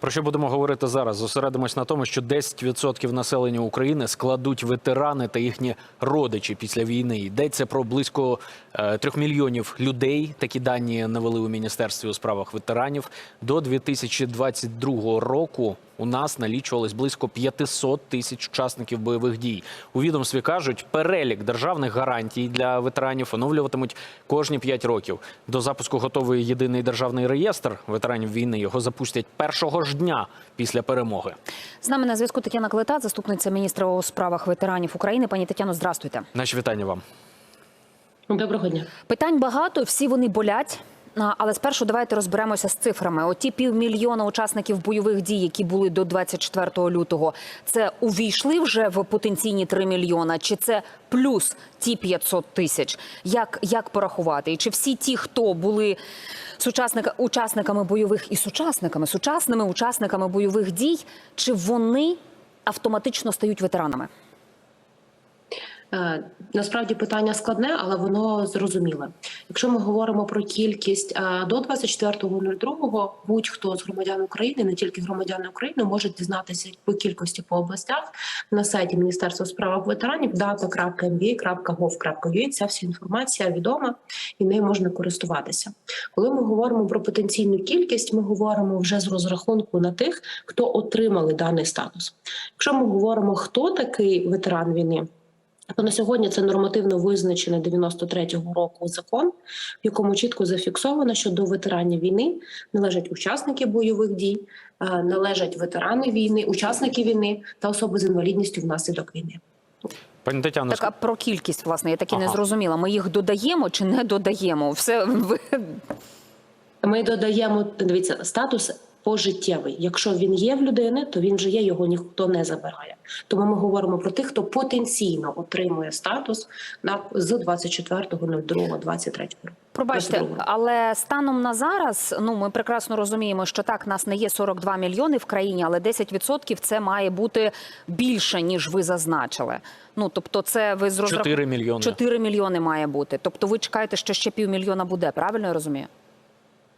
Про що будемо говорити зараз? Зосередимось на тому, що 10% населення України складуть ветерани та їхні родичі після війни. Йдеться про близько е, трьох мільйонів людей. Такі дані навели у міністерстві у справах ветеранів. До 2022 року у нас налічувалось близько 500 тисяч учасників бойових дій. У відомстві кажуть, перелік державних гарантій для ветеранів оновлюватимуть кожні 5 років. До запуску готовий єдиний державний реєстр ветеранів війни. Його запустять першого ж дня після перемоги. З нами на зв'язку Тетяна Клета, заступниця міністра у справах ветеранів України. Пані Тетяно, здрастуйте. Наші вітання вам. Доброго дня. Питань багато, всі вони болять. Але спершу давайте розберемося з цифрами. Оті півмільйона учасників бойових дій, які були до 24 лютого, це увійшли вже в потенційні 3 мільйона, чи це плюс ті 500 тисяч? Як, як порахувати? І чи всі ті, хто були сучасника, учасниками бойових і сучасниками, сучасними учасниками бойових дій, чи вони автоматично стають ветеранами? Е, Насправді питання складне, але воно зрозуміле. Якщо ми говоримо про кількість е, до 24.02, будь-хто з громадян України, не тільки громадяни України, можуть дізнатися по кількості по областях на сайті Міністерства у справах ветеранів data.mva.gov.ua. Ця вся інформація відома і нею можна користуватися. Коли ми говоримо про потенційну кількість, ми говоримо вже з розрахунку на тих, хто отримали даний статус. Якщо ми говоримо, хто такий ветеран війни. То на сьогодні це нормативно визначений 93-го року закон, в якому чітко зафіксовано, що до ветеранів війни належать учасники бойових дій, е, належать ветерани війни, учасники війни та особи з інвалідністю внаслідок війни. Пані Тетяно, Так, а про кількість, власне, я так і не зрозуміла. Ми їх додаємо чи не додаємо? Все ви Ми додаємо дивіться статус пожиттєвий. Якщо він є в людини, то він вже є, його ніхто не забирає. Тому ми говоримо про тих, хто потенційно отримує статус на з 24.02.23 року. пробачте, але станом на зараз, ну ми прекрасно розуміємо, що так нас не є 42 мільйони в країні, але 10% це має бути більше ніж ви зазначили. Ну тобто, це ви з розрах- 4 мільйони. 4 мільйони має бути. Тобто, ви чекаєте, що ще півмільйона буде. Правильно я розумію?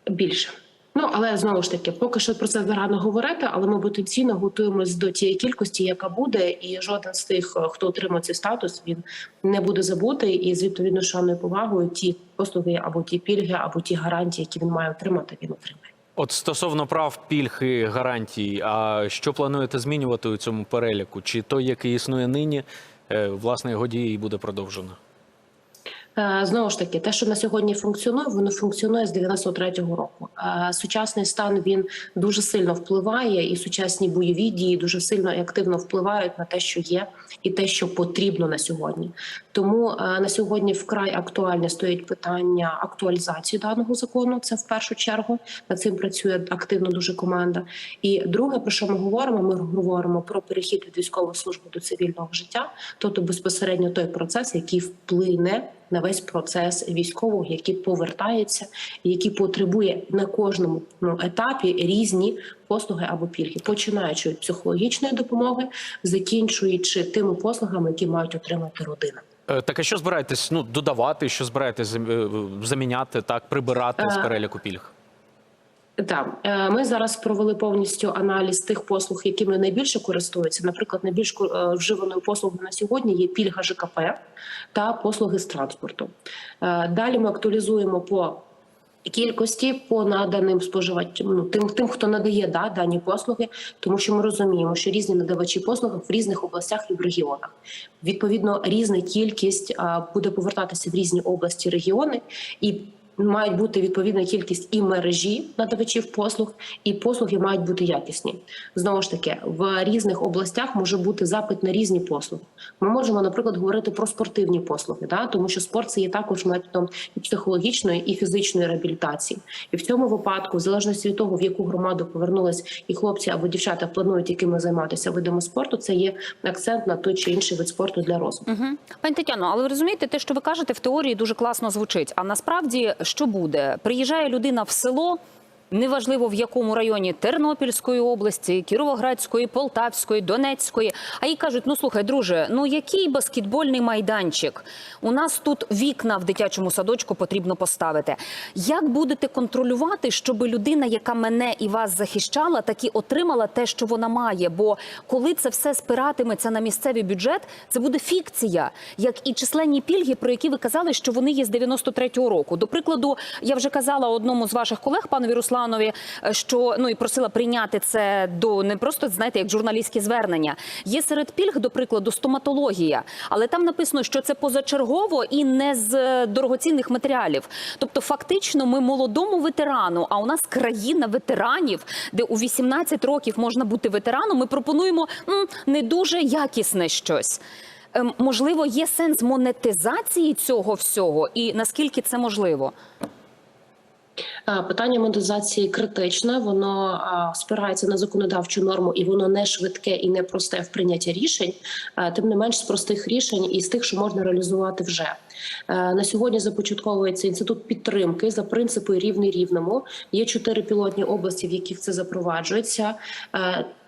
більше. Ну але знову ж таки, поки що про це зарано говорити, але ми потенційно готуємось до тієї кількості, яка буде, і жоден з тих, е, хто отримав цей статус, він не буде забутий і з відповідно шаною повагою ті послуги або ті пільги, або ті гарантії, які він має отримати, він отримає. От стосовно прав, пільг і гарантій, а що плануєте змінювати у цьому переліку? Чи той, який існує нині, е, власне його дії і буде продовжено? Е, Знову ж таки, те, що на сьогодні функціонує, воно функціонує з 93-го року. Е, Сучасний стан він дуже сильно впливає, і сучасні бойові дії дуже сильно і активно впливають на те, що є, і те, що потрібно на сьогодні. Тому е, на сьогодні вкрай актуальне стоїть питання актуалізації даного закону. Це в першу чергу над цим працює активно дуже команда. І друге, про що ми говоримо? Ми говоримо про перехід від військової служби до цивільного життя, тобто безпосередньо той процес, який вплине на весь процес військового, який повертається, який потребує на кожному ну, етапі різні послуги або пільги, починаючи від психологічної допомоги, закінчуючи тими послугами, які мають отримати родина. Е, Так а що збираєтесь ну, додавати, що збираєтесь е, заміняти, так, прибирати з Е, переліку пільг? Так, е, ми зараз провели повністю аналіз тих послуг, якими найбільше користуються. Наприклад, найбільш е, вживаною послугою на сьогодні є пільга ЖКП та послуги з транспорту. Е, Далі ми актуалізуємо по кількості по наданим споживачам, ну тим, тим, хто надає да, дані послуги, тому що ми розуміємо, що різні надавачі послуг в різних областях і в регіонах. Відповідно, різна кількість буде повертатися в різні області, регіони і. Мають бути відповідна кількість і мережі надавачів послуг, і послуги мають бути якісні. Знову ж таки, в різних областях може бути запит на різні послуги. Ми можемо, наприклад, говорити про спортивні послуги, да? тому що спорт це є також методом і психологічної і фізичної реабілітації. І в цьому випадку, в залежності від того, в яку громаду повернулись і хлопці або дівчата планують якими займатися видами спорту, це є акцент на той чи інший вид спорту для розвитку. Угу. Пані Тетяно, але ви розумієте, те, що ви кажете, в теорії дуже класно звучить. А насправді що буде? Приїжджає людина в село. Неважливо в якому районі Тернопільської області, Кіровоградської, Полтавської, Донецької. А їй кажуть: ну слухай, друже, ну який баскетбольний майданчик? У нас тут вікна в дитячому садочку потрібно поставити. Як будете контролювати, щоб людина, яка мене і вас захищала, таки отримала те, що вона має? Бо коли це все спиратиметься на місцевий бюджет, це буде фікція, як і численні пільги, про які ви казали, що вони є з 93-го року. До прикладу, я вже казала одному з ваших колег, панові Русланові, е, що ну і просила прийняти це до не просто знаєте, як журналістське звернення. Є серед пільг, до прикладу, стоматологія, але там написано, що це позачергово і не з е, дорогоцінних матеріалів. Тобто, фактично, ми молодому ветерану, а у нас країна ветеранів, де у 18 років можна бути ветераном. Ми пропонуємо м, не дуже якісне щось. Ем, Можливо, є сенс монетизації цього всього, і наскільки це можливо? Е, Питання монетизації критичне, воно спирається на законодавчу норму, і воно не швидке і не просте в прийнятті рішень. Е, Тим не менш, з простих рішень і з тих, що можна реалізувати вже Е, на сьогодні. Започатковується інститут підтримки за принципи рівний рівному. Є чотири пілотні області, в яких це запроваджується.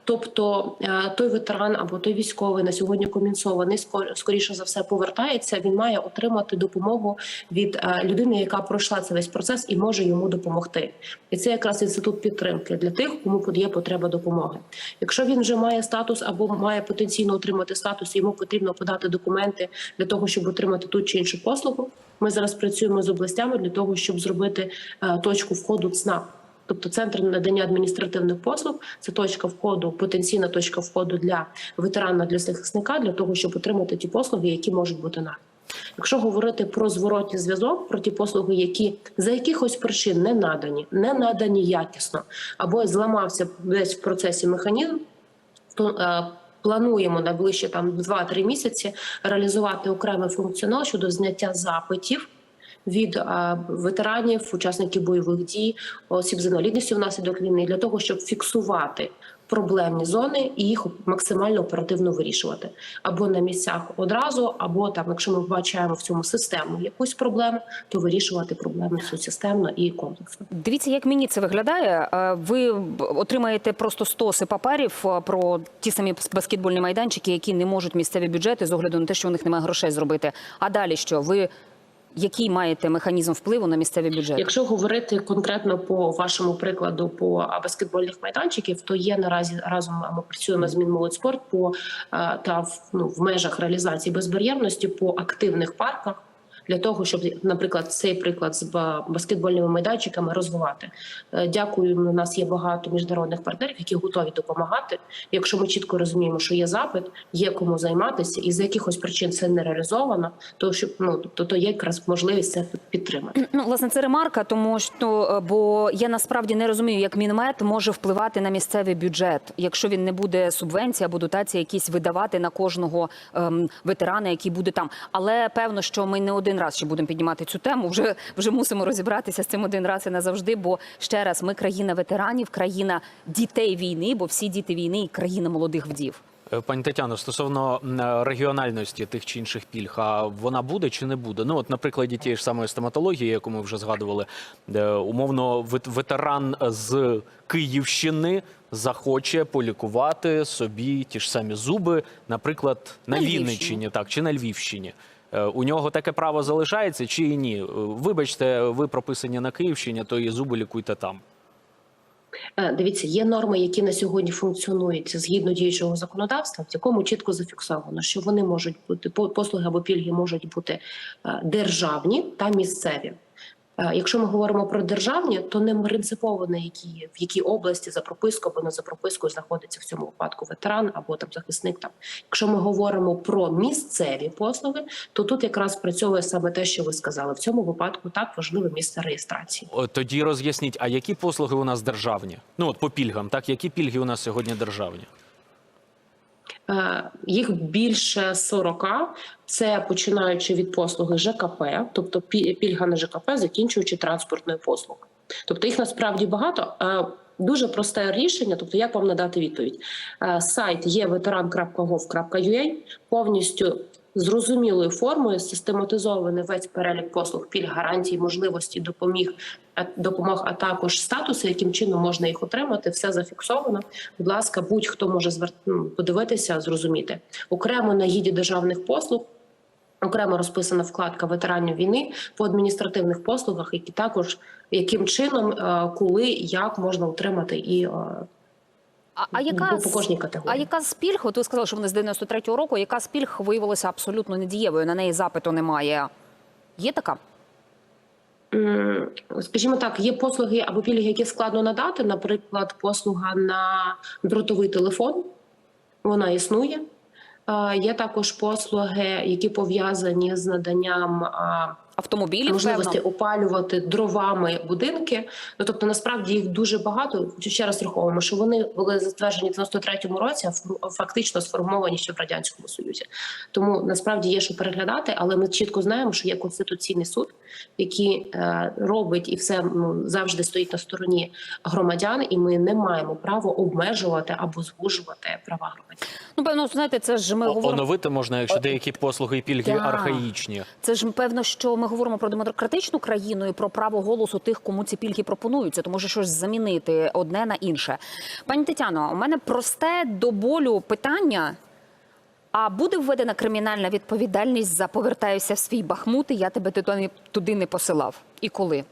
Тобто е, той ветеран або той військовий на сьогодні комінсований, скор- скоріше за все повертається. Він має отримати допомогу від е, людини, яка пройшла цей весь процес і може йому допомогти. І це якраз інститут підтримки для тих, кому є потреба допомоги. Якщо він вже має статус або має потенційно отримати статус, йому потрібно подати документи для того, щоб отримати ту чи іншу послугу. Ми зараз працюємо з областями для того, щоб зробити е, точку входу ЦНАП. Тобто центр надання адміністративних послуг це точка входу, потенційна точка входу для ветерана для захисника, для того, щоб отримати ті послуги, які можуть бути надані. Якщо говорити про зворотній зв'язок, про ті послуги, які за якихось причин не надані, не надані якісно, або зламався десь в процесі механізм, то е, плануємо найближче там 2-3 місяці реалізувати окремий функціонал щодо зняття запитів від ветеранів, учасників бойових дій, осіб з інвалідністю внаслідок війни для того, щоб фіксувати проблемні зони і їх максимально оперативно вирішувати або на місцях одразу, або там, якщо ми вбачаємо в цьому систему якусь проблему, то вирішувати проблему цю системно і комплексно. Дивіться, як мені це виглядає. Ви отримаєте просто стоси паперів про ті самі баскетбольні майданчики, які не можуть місцеві бюджети з огляду на те, що у них немає грошей зробити. А далі що? Ви який маєте механізм впливу на місцеві бюджети? Якщо говорити конкретно по вашому прикладу по баскетбольних майданчиків, то є наразі разом ми працюємо з Мінмолодьспорт по та в, ну, в межах реалізації безбар'єрності по активних парках. Для того щоб, наприклад, цей приклад з баскетбольними майданчиками розвивати, Е, дякую. У нас є багато міжнародних партнерів, які готові допомагати. Якщо ми чітко розуміємо, що є запит, є кому займатися, і з якихось причин це не реалізовано, то щоб ну то, то є якраз можливість це підтримати. Ну, власне, це ремарка, тому що е, бо я насправді не розумію, як мінмет може впливати на місцевий бюджет, якщо він не буде субвенції або дотації якісь видавати на кожного ем, ветерана, який буде там. Але певно, що ми не один раз ще будемо піднімати цю тему. Вже вже мусимо розібратися з цим один раз і назавжди. Бо ще раз, ми країна ветеранів, країна дітей війни, бо всі діти війни і країна молодих вдів. Е, Пані Тетяно, стосовно е, регіональності тих чи інших пільг, а вона буде чи не буде? Ну, от, на прикладі тієї ж самої стоматології, яку ми вже згадували, де умовно вет- ветеран з Київщини захоче полікувати собі ті ж самі зуби, наприклад, на, На Вінниччині, так чи на Львівщині. Е, У нього таке право залишається чи ні? Е, Вибачте, ви прописані на Київщині, то і зуби лікуйте там. Е, Дивіться, є норми, які на сьогодні функціонують згідно діючого законодавства, в якому чітко зафіксовано, що вони можуть бути по- послуги або пільги можуть бути державні та місцеві. Е, Якщо ми говоримо про державні, то не принципово на які в якій області за пропискою або не за пропискою знаходиться в цьому випадку ветеран або там захисник. Там якщо ми говоримо про місцеві послуги, то тут якраз працьовує саме те, що ви сказали. В цьому випадку так важливе місце реєстрації. Тоді роз'ясніть, а які послуги у нас державні? Ну от по пільгам, так які пільги у нас сьогодні державні? Е, Їх більше 40, це починаючи від послуги ЖКП, тобто пі- пільга на ЖКП, закінчуючи транспортною послугою. Тобто їх насправді багато. Е, Дуже просте рішення, тобто як вам надати відповідь? Е, Сайт є veteran.gov.ua, повністю зрозумілою формою систематизований весь перелік послуг, пільг, гарантій, можливості, допоміг, допомог, а також статуси, яким чином можна їх отримати. Все зафіксовано. Будь ласка, будь-хто може звер... ну, подивитися, зрозуміти окремо на гіді державних послуг. Окремо розписана вкладка ветеранів війни по адміністративних послугах, які також яким чином, е, коли, як можна отримати і е, А, а яка по, кожній А яка з пільг? От ви сказали, що вони з 93-го року. Яка з пільг виявилася абсолютно недієвою? На неї запиту немає. Є така? Скажімо так, є послуги або пільги, які складно надати. Наприклад, послуга на дротовий телефон, вона існує. Е, Є також послуги, які пов'язані з наданням Автомобілів, можливості певно. опалювати дровами будинки. Ну тобто, насправді їх дуже багато. Хочу ще раз раховуємо, що вони були затверджені в 93-му році, а фактично сформовані ще в радянському союзі. Тому насправді є що переглядати, але ми чітко знаємо, що є конституційний суд, який е, робить і все ну, завжди стоїть на стороні громадян, і ми не маємо права обмежувати або звужувати права громадян. Ну, певно, знаєте, це ж ми О- говоримо. Оновити можна, якщо деякі послуги і пільги Так. архаїчні. Це ж певно, що ми говоримо про демократичну країну і про право голосу тих, кому ці пільги пропонуються, то може щось замінити одне на інше. Пані Тетяно, у мене просте до болю питання. А буде введена кримінальна відповідальність за повертаюся в свій бахмут, і я тебе туди, туди не посилав? І коли?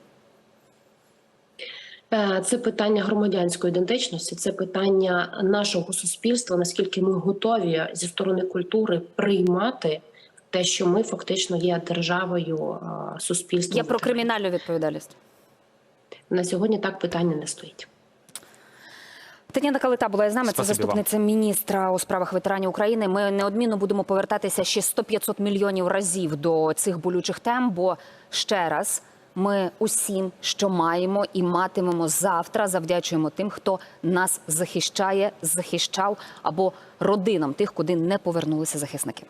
Е, Це питання громадянської ідентичності, це питання нашого суспільства. Наскільки ми готові зі сторони культури приймати те, що ми фактично є державою е, суспільством. Я про кримінальну відповідальність. на сьогодні. Так питання не стоїть. Тетяна Калита була з нами. Це Спасибі вам. заступниця міністра у справах ветеранів України. Ми неодмінно будемо повертатися ще 100-500 мільйонів разів до цих болючих тем. Бо ще раз ми усім, що маємо і матимемо завтра, завдячуємо тим, хто нас захищає, захищав або родинам тих, куди не повернулися захисники.